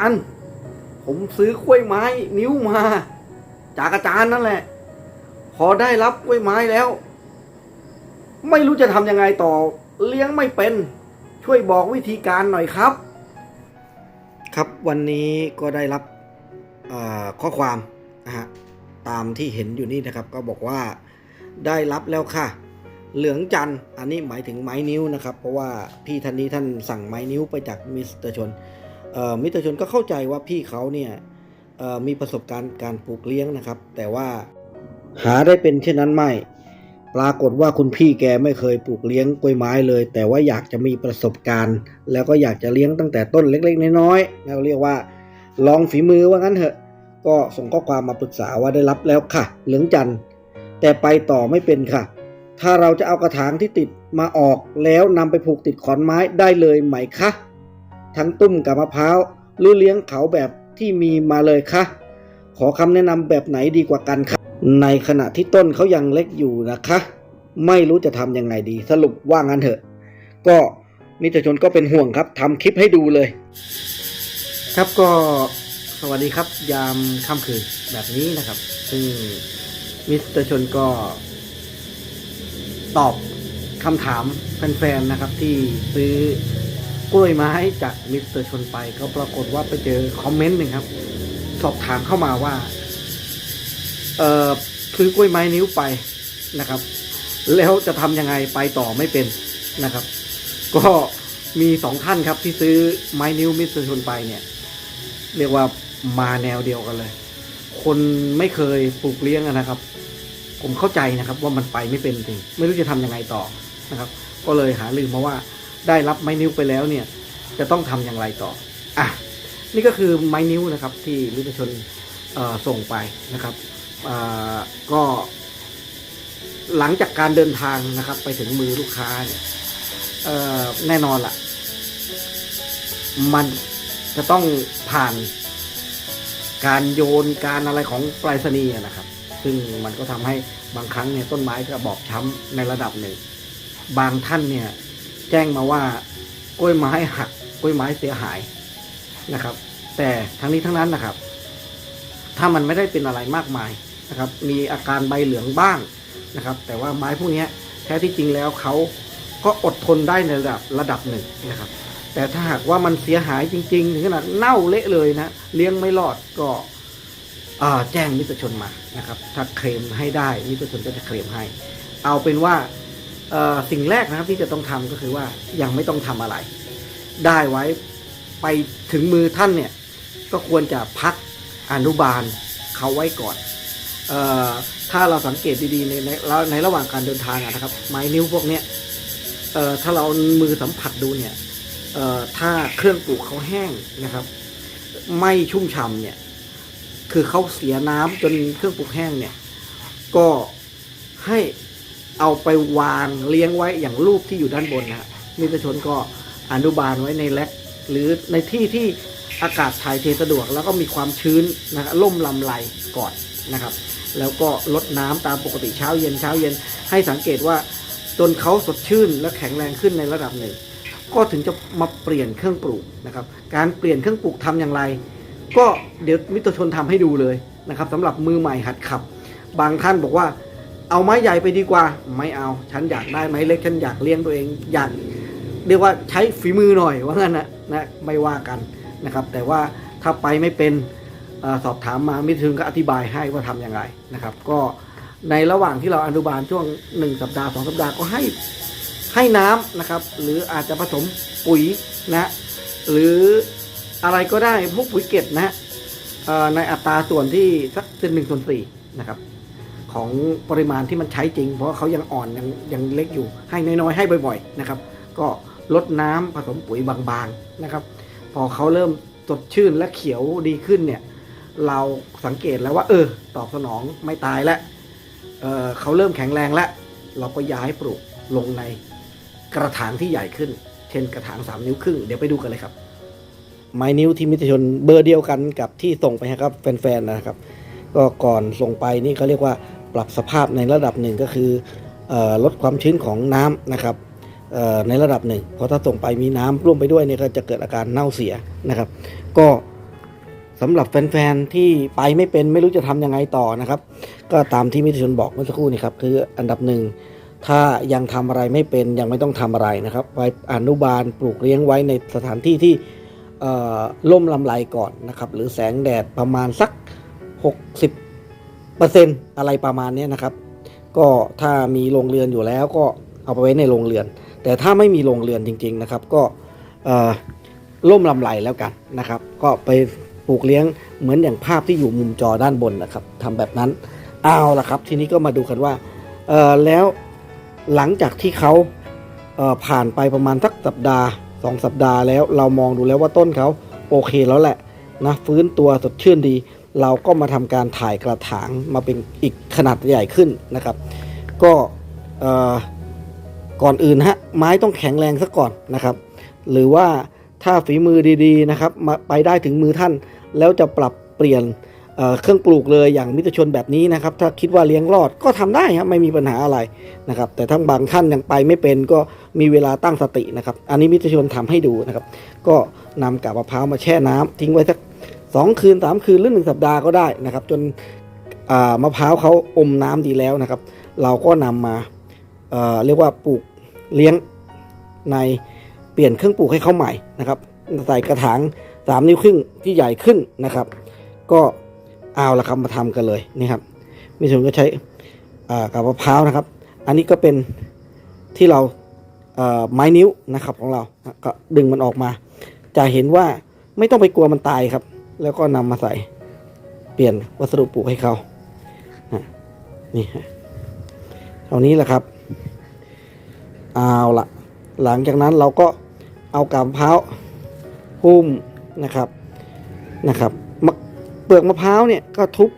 ารย์ ผมซื้อกล้วยไม้นิ้วมา จากอาจารย์นั่นแหละ พอได้รับกล้วยไม้แล้ว ไม่รู้จะทำยังไงต่อ เลี้ยงไม่เป็น ช่วยบอกวิธีการหน่อยครับ ครับวันนี้ก็ได้รับข้อความนะฮะตามที่เห็นอยู่นี่นะครับ ก็บอกว่าได้รับแล้วค่ะ เหลืองจันอันนี้หมายถึงไม้นิ้วนะครับ เพราะว่าพี่ท่านนี้ท่านสั่งไม้นิ้วไปจากมิสเตอร์ชน มิตรชนก็เข้าใจว่าพี่เขาเนี่ยมีประสบการณ์การปลูกเลี้ยงนะครับ แต่ว่าหาได้เป็นเช่นนั้นไม่ ปรากฏว่าคุณพี่แกไม่เคยปลูกเลี้ยงกล้วยไม้เลย แต่ว่าอยากจะมีประสบการณ์ แล้วก็อยากจะเลี้ยงตั้งแต่ต้นเล็ก ๆ น้อยๆเราเรียกว่า ลองฝีมือว่างั้นเถอะ ก็ส่งข้อความมาปรึกษาว่าได้รับแล้วค่ะ เหลืองจันทร์แต่ไปต่อไม่เป็นค่ะ ถ้าเราจะเอากระถางที่ติดมาออกแล้วนำไปผูกติดขอนไม้ได้เลยไหมคะ ทั้งตุ้มกับมะพร้าวหรือเลี้ยงเขาแบบที่มีมาเลยคะขอคำแนะนำแบบไหนดีกว่ากันคะในขณะที่ต้นเขายังเล็กอยู่นะคะ ไม่รู้จะทำยังไงดี สรุปว่างั้นเถอะ ก็มิตรชนก็เป็นห่วงครับทำคลิปให้ดูเลย ครับก็สวัสดีครับ ยามค่ำคืนแบบนี้นะครับ ซึ่งมิสเตอร์ชนก็ ตอบคำถามแฟนๆนะครับที่ซื้อ กล้วยไม้จากมิสเตอร์ชนไปก็ปรากฏว่าไปเจอคอมเมนต์หนึ่งครับ สอบถามเข้ามาว่า เออซื้อกล้วยไม้นิ้วไปนะครับ แล้วจะทำยังไงไปต่อไม่เป็นนะครับ ก็มีสองท่านครับที่ซื้อไม้นิ้วมิสเตอร์ชนไปเนี่ย เรียกว่ามาแนวเดียวกันเลย คนไม่เคยปลูกเลี้ยงนะครับ ผมเข้าใจนะครับ ว่ามันไปไม่เป็นจริงไม่รู้จะทำยังไงต่อนะครับ ก็เลยหาลืมมาว่า ได้รับไม้นิ้วไปแล้วเนี่ย จะต้องทำอย่างไรต่ออะนี่ก็คือไม้นิ้วนะครับที่มิตรชนส่งไปนะครับก็หลังจากการเดินทางนะครับ ไปถึงมือลูกค้าเนี่ยแน่นอนละ่ะ มันจะต้องผ่านการโยนการอะไรของปรษณีย์อะนะครับ ซึ่งมันก็ทำให้บางครั้งเนี่ยต้นไม้ก็บอบช้ำในระดับหนึ่ง บางท่านเนี่ย แจ้งมาว่ากล้วยไม้หักกล้วยไม้เสียหายนะครับ แต่ทั้งนี้ทั้งนั้นนะครับ ถ้ามันไม่ได้เป็นอะไรมากมายนะครับ มีอาการใบเหลืองบ้างนะครับ แต่ว่าไม้พวกนี้แท้ที่จริงแล้วเขาก็อดทนได้ในระดับระดับหนึ่งนะครับ แต่ถ้าหากว่ามันเสียหายจริงๆถึงขนาดเน่าเละเลยนะ เลี้ยงไม่รอดก็แจ้งมิตรชนมานะครับ ถ้าเคลมให้ได้มิตรชนก็จะเคลมให้ เอาเป็นว่า สิ่งแรกนะครับที่จะต้องทำก็คือว่ายังไม่ต้องทำอะไร ได้ไว้ไปถึงมือท่านเนี่ยก็ควรจะพักอนุบาลเขาไว้ก่อนออถ้าเราสังเกตดีๆในในในระหว่างการเดินทางนะครับ ไม้นิ้วพวกเนี้ยถ้าเรามือสัมผัสดูเนี่ยถ้าเครื่องปลูกเขาแห้งนะครับ ไม่ชุ่มฉ่ำเนี่ยคือเขาเสียน้ำจนเครื่องปลูกแห้งเนี่ยก็ให้ เอาไปวางเลี้ยงไว้อย่างรูปที่อยู่ด้านบนนะฮะมิตรชนก็อนุบาลไว้ในแล็กหรือในที่ที่อากาศถ่ายเทสะดวก แล้วก็มีความชื้นนะครับล่มลำไรก่อนนะครับ แล้วก็ลดน้ำตามปกติเช้าเย็นเช้าเย็นให้สังเกตว่าจนเขาสดชื่นและแข็งแรงขึ้นในระดับหนึ่ง ก็ถึงจะมาเปลี่ยนเครื่องปลูกนะครับ การเปลี่ยนเครื่องปลูกทำอย่างไร ก็เดี๋ยวมิตรชนทำให้ดูเลยนะครับสำหรับมือใหม่หัดขับ บางท่านบอกว่า เอาไม้ใหญ่ไปดีกว่า ไม่เอา ฉันอยากได้ไม้เล็ก ฉันอยากเลี้ยงตัวเองอยากเรียกว่าใช้ฝีมือหน่อยว่างั้นนะนะไม่ว่ากันนะครับ แต่ว่าถ้าไปไม่เป็นอสอบถามมาไมิตรชนก็อธิบายให้ว่าทำย่างไรนะครับ ก็ในระหว่างที่เราอนุบาลช่วงหนึ่งสัปดาห์สองสัปดาห์ก็ให้ให้น้ำนะครับ หรืออาจจะผสมปุ๋ยนะหรืออะไรก็ได้พวกปุ๋ยเก็ดนะในอัตราส่วนที่สักเป็นหนึ่งส่วนสี่นะครับ ของปริมาณที่มันใช้จริง เพราะเขายังอ่อนยังยังเล็กอยู่ ให้น้อยๆให้บ่อยๆนะครับ ก็ลดน้ำผสมปุ๋ยบางๆนะครับ พอเขาเริ่มสดชื่นและเขียวดีขึ้นเนี่ย เราสังเกตแล้วว่า เออ ตอบสนองไม่ตายแล้วเออเขาเริ่มแข็งแรงแล้ว เราก็ย้ายปลูกลงในกระถางที่ใหญ่ขึ้น เช่นกระถางสามนิ้วครึ่ง เดี๋ยวไปดูกันเลยครับ ไม้นิ้วที่มิตรชนเบอร์เดียวกันกับที่ส่งไปให้ครับแฟนๆนะครับ ก็ก่อนส่งไปนี่เขาเรียกว่า ปรับสภาพในระดับหนึ่งก็คืออลดความชื้นของน้ำนะครับในระดับหนึ่งเพราะถ้าส่งไปมีน้ำร่วมไปด้วยเนี่ยก็จะเกิดอาการเน่าเสียนะครับ ก็สำหรับแฟนๆที่ไปไม่เป็นไม่รู้จะทำยังไงต่อนะครับ ก็ตามที่มิตรชนบอกเมื่อสักครู่นี้ครับคืออันดับหนึ่งถ้ายังทำอะไรไม่เป็นยังไม่ต้องทำอะไรนะครับ ไปอนุบาลปลูกเลี้ยงไว้ในสถานที่ที่เอ่อล่มลำไรก่อนนะครับ หรือแสงแดดประมาณสัก 60 เปอร์เซ็นอะไรประมาณนี้นะครับ ก็ถ้ามีโรงเรือนอยู่แล้วก็เอาไปไว้ในโรงเรือน แต่ถ้าไม่มีโรงเรือนจริง ๆนะครับ ก็เอ่อล่มลำไรแล้วกันนะครับ ก็ไปปลูกเลี้ยงเหมือนอย่างภาพที่อยู่มุมจอด้านบนนะครับทำแบบนั้นเอาละครับ ทีนี้ก็มาดูกันว่าแล้วหลังจากที่เขาเผ่านไปประมาณสักสัปดาห์สองสัปดาห์แล้วเรามองดูแล้วว่าต้นเขาโอเคแล้วแหละนะฟื้นตัวสดชื่นดี เราก็มาทำการถ่ายกระถางมาเป็นอีกขนาดใหญ่ขึ้นนะครับ ก็ก่อนอื่นฮะไม้ต้องแข็งแรงซะก่อนนะครับ หรือว่าถ้าฝีมือดีๆนะครับมาไปได้ถึงมือท่าน แล้วจะปรับเปลี่ยนเเครื่องปลูกเลยอย่างมิตรชนแบบนี้นะครับ ถ้าคิดว่าเลี้ยงรอดก็ทำได้ครับไม่มีปัญหาอะไรนะครับ แต่ถ้าบางท่านยังไปไม่เป็นก็มีเวลาตั้งสตินะครับ อันนี้มิตรชนทำให้ดูนะครับ ก็นำกาบมะพร้าวมาแช่น้ำทิ้งไว้สัก สองคืนสามคืนหรือหนึ่งสัปดาห์ก็ได้นะครับ จนมะพร้าวเขาอมน้ำดีแล้วนะครับ เราก็นำมาเเรียกว่าปลูกเลี้ยงในเปลี่ยนเครื่องปลูกให้เขาใหม่นะครับใส่กระถางสามนิ้วครึ่งที่ใหญ่ขึ้นนะครับ ก็เอาละครับมาทำกันเลยนี่ครับมิชนก็ใช้กับมะพร้าวนะครับ อันนี้ก็เป็นที่เราไม้นิ้วนะครับของเราก็ดึงมันออกมา จะเห็นว่าไม่ต้องไปกลัวมันตายครับ แล้วก็นำมาใส่เปลี่ยนวัสดุปลูกให้เขานี่ฮะเท่านี้แหละครับ เอาละหลังจากนั้นเราก็เอากาบมะพร้าวหุ้มนะครับนะครับเปลือกมะพร้าวเนี่ยก็ทุบ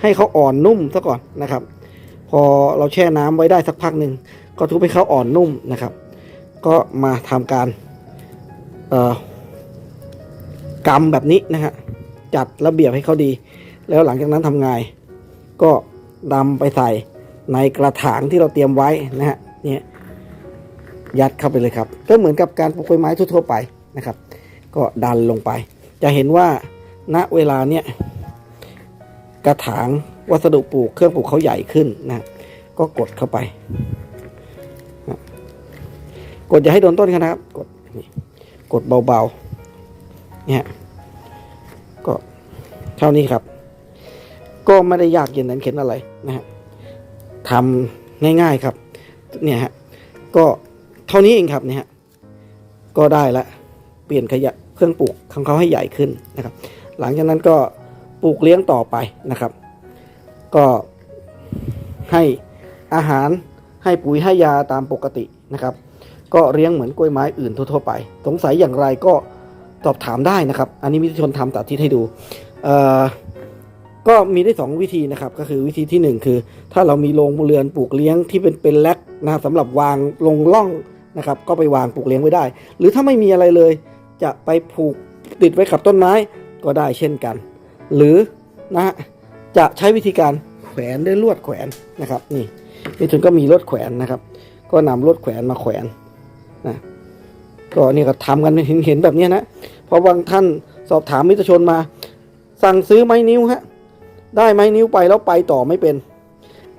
ให้เขาอ่อนนุ่มซะก่อนนะครับ พอเราแช่น้ำไว้ได้สักพักหนึ่งก็ทุบให้เขาอ่อนนุ่มนะครับ ก็มาทำการ กำแบบนี้นะฮะจัดระเบียบให้เขาดี แล้วหลังจากนั้นทำไงก็นำไปใส่ในกระถางที่เราเตรียมไว้นะฮะเนี่ยยัดเข้าไปเลยครับ ก็เหมือนกับการปลูกไม้ทั่วๆไปนะครับ ก็ดันลงไป จะเห็นว่าณเวลาเนี้ยกระถางวัสดุปลูกเครื่องปลูกเขาใหญ่ขึ้นนะก็กดเข้าไป กดอย่าให้โดนต้นนะครับ กดกดเบาๆ เนี่ยก็เท่านี้ครับ ก็ไม่ได้ยากเย็นนั้นเข็นอะไรนะฮะทำง่ายๆครับ เนี่ยฮะก็เท่านี้เองครับเนี่ยฮะก็ได้ละเปลี่ยนขยะเครื่องปลูกของเขาให้ใหญ่ขึ้นนะครับ หลังจากนั้นก็ปลูกเลี้ยงต่อไปนะครับ ก็ให้อาหารให้ปุ๋ยให้ยาตามปกตินะครับ ก็เลี้ยงเหมือนกล้วยไม้อื่นทั่วๆไป สงสัยอย่างไรก็ สอบถามได้นะครับ อันนี้มิตรชนทำตัดทิศให้ดูเอ่อก็มีได้สองวิธีนะครับ ก็คือวิธีที่หนึ่งคือ ถ้าเรามีโรงเรือนปลูกเลี้ยงที่เป็นเป็นแลกนะสำหรับวางลงล่องนะครับ ก็ไปวางปลูกเลี้ยงไว้ได้ หรือถ้าไม่มีอะไรเลย จะไปผูกติดไว้กับต้นไม้ก็ได้เช่นกัน หรือนะฮะจะใช้วิธีการแขวนด้วยลวดแขวนนะครับ นี่มิถุนก็มีลวดแขวนนะครับ ก็นำลวดแขวนมาแขวนนะก็นี่ก็ทำกันเห็นเห็นแบบนี้นะ ราะบางท่านสอบถามมิตรชนมา สั่งซื้อไม้นิ้วฮะได้ไม้นิ้วไปแล้วไปต่อไม่เป็น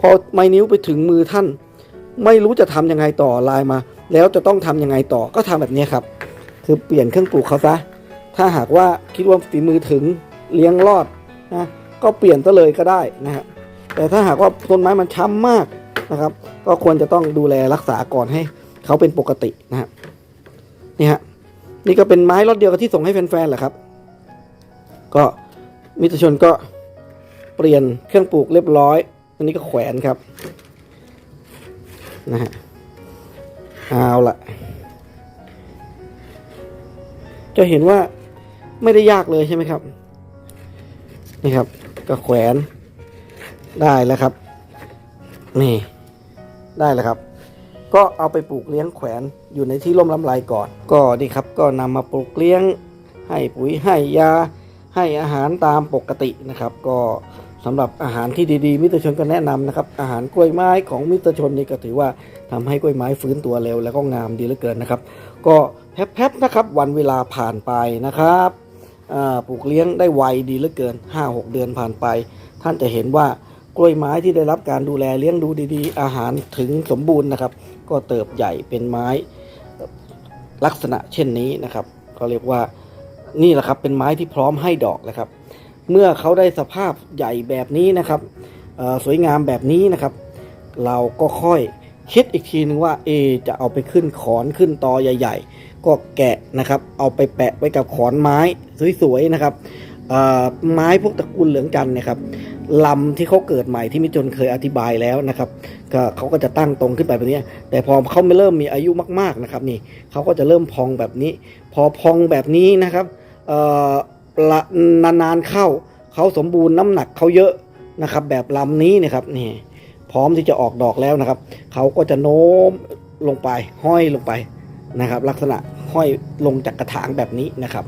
พอไม้นิ้วไปถึงมือท่าน ไม่รู้จะทำยังไงต่อลน์มา แล้วจะต้องทำยังไงต่อก็ทำแบบนี้ครับ คือเปลี่ยนเครื่องปลูกเขาซะถ้าหากว่าคิดว่าฝีมือถึงเลี้ยงรอดนะก็เปลี่ยนซะเลยก็ได้นะฮะแต่ถ้าหากว่าต้นไม้มันช้ำมากนะครับ ก็ควรจะต้องดูแลรักษาก่อนให้เขาเป็นปกตินะฮะนี่ฮะ นี่ก็เป็นไม้รถเดียวกับที่ส่งให้แฟนๆแหละครับ ก็มิตรชนก็เปลี่ยนเครื่องปลูกเรียบร้อย อันนี้ก็แขวนครับนะฮะเอาละจะเห็นว่าไม่ได้ยากเลยใช่ไหมครับ นี่ครับ ก็แขวนได้แล้วครับ นี่ ได้แล้วครับ ก็เอาไปปลูกเลี้ยงแขวนอยู่ในที่ร่มลำไรก่อน ก็นี่ครับก็นำมาปลูกเลี้ยง ให้ปุ๋ยให้ยา ให้อาหารตามปกตินะครับ ก็สำหรับอาหารที่ดีๆ มิตรชนก็แนะนำนะครับ อาหารกล้วยไม้ของมิตรชนนี่ก็ถือว่าทำให้กล้วยไม้ฟื้นตัวเร็วแล้วก็งามดีเหลือเกินนะครับ ก็แป๊บๆนะครับ วันเวลาผ่านไปนะครับปลูกเลี้ยงได้ไวดีเหลือเกิน 5-6 เดือนผ่านไป ท่านจะเห็นว่า กล้วยไม้ที่ได้รับการดูแลเลี้ยงดูดีๆ อาหารถึงสมบูรณ์นะครับ ก็เติบใหญ่เป็นไม้ลักษณะเช่นนี้นะครับก็เรียกว่านี่แหละครับเป็นไม้ที่พร้อมให้ดอกแล้วครับ เมื่อเขาได้สภาพใหญ่แบบนี้นะครับสวยงามแบบนี้นะครับ เราก็ค่อยคิดอีกทีนึงว่าเอจะเอาไปขึ้นขอนขึ้นตอใหญ่ ๆ ก็แกะนะครับ เอาไปแปะไว้กับขอนไม้สวยๆนะครับ ไม้พวกตระกูลเหลืองจันนะครับลำที่เขาเกิดใหม่ที่มิจนเคยอธิบายแล้วนะครับก็เขาก็จะตั้งตรงขึ้นไปแบบนี้ แต่พอเขาไม่เริ่มมีอายุมากๆนะครับนี่เขาก็จะเริ่มพองแบบนี้ พอพองแบบนี้นะครับเอ่อละนานๆเข้าเขาสมบูรณ์น้ำหนักเขาเยอะนะครับ แบบลำนี้นะครับนี่พร้อมที่จะออกดอกแล้วนะครับเขาก็จะโน้มลงไปห้อยลงไปนะครับ ลักษณะห้อยลงจากกระถางแบบนี้นะครับ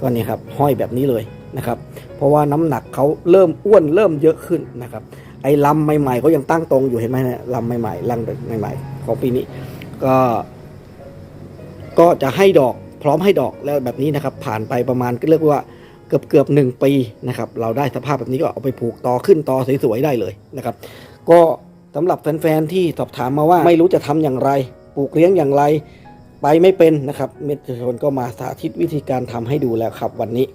ก็นี่ครับห้อยแบบนี้เลย นะครับเพราะว่าน้ำหนักเขาเริ่มอ้วนเริ่มเยอะขึ้นนะครับไอ้ลำใหม่ๆเขายังตั้งตรงอยู่เห็นไหมนี่ยลำใหม่ๆลำใหม่ ๆ ของปีนี้ก็ก็จะให้ดอกพร้อมให้ดอกแล้วแบบนี้นะครับ ผ่านไปประมาณก็เรียกว่าเกือบเกือบหนึ่งปีนะครับ เราได้สภาพแบบนี้ก็เอาไปผูกต่อขึ้นต่อสวยๆได้เลยนะครับ ก็สำหรับแฟนๆที่สอบถามมาว่าไม่รู้จะทำอย่างไร ปลูกเลี้ยงอย่างไร ไปไม่เป็นนะครับ เมตชนก็มาสาธิตวิธีการทำให้ดูแล้วครับ วันนี้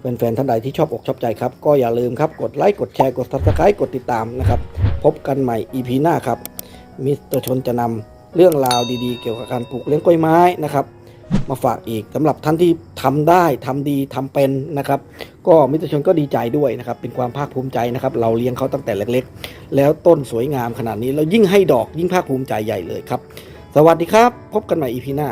แฟนๆท่านใดที่ชอบอกชอบใจครับ ก็อย่าลืมครับกดไลค์กดแชร์กด subscribe กดติดตามนะครับพบกันใหม่ EP หน้าครับมิสเตอร์ชนจะนำเรื่องราวดีๆ เกี่ยวกับการปลูกเลี้ยงกล้วยไม้นะครับ มาฝากอีกสำหรับท่านที่ทำได้ทำดีทำเป็นนะครับ ก็มิสเตอร์ชนก็ดีใจด้วยนะครับ เป็นความภาคภูมิใจนะครับ เราเลี้ยงเขาตั้งแต่เล็กๆ แล้วต้นสวยงามขนาดนี้แล้วยิ่งให้ดอกยิ่งภาคภูมิใจใหญ่เลยครับ สวัสดีครับ พบกันใหม่ EP หน้า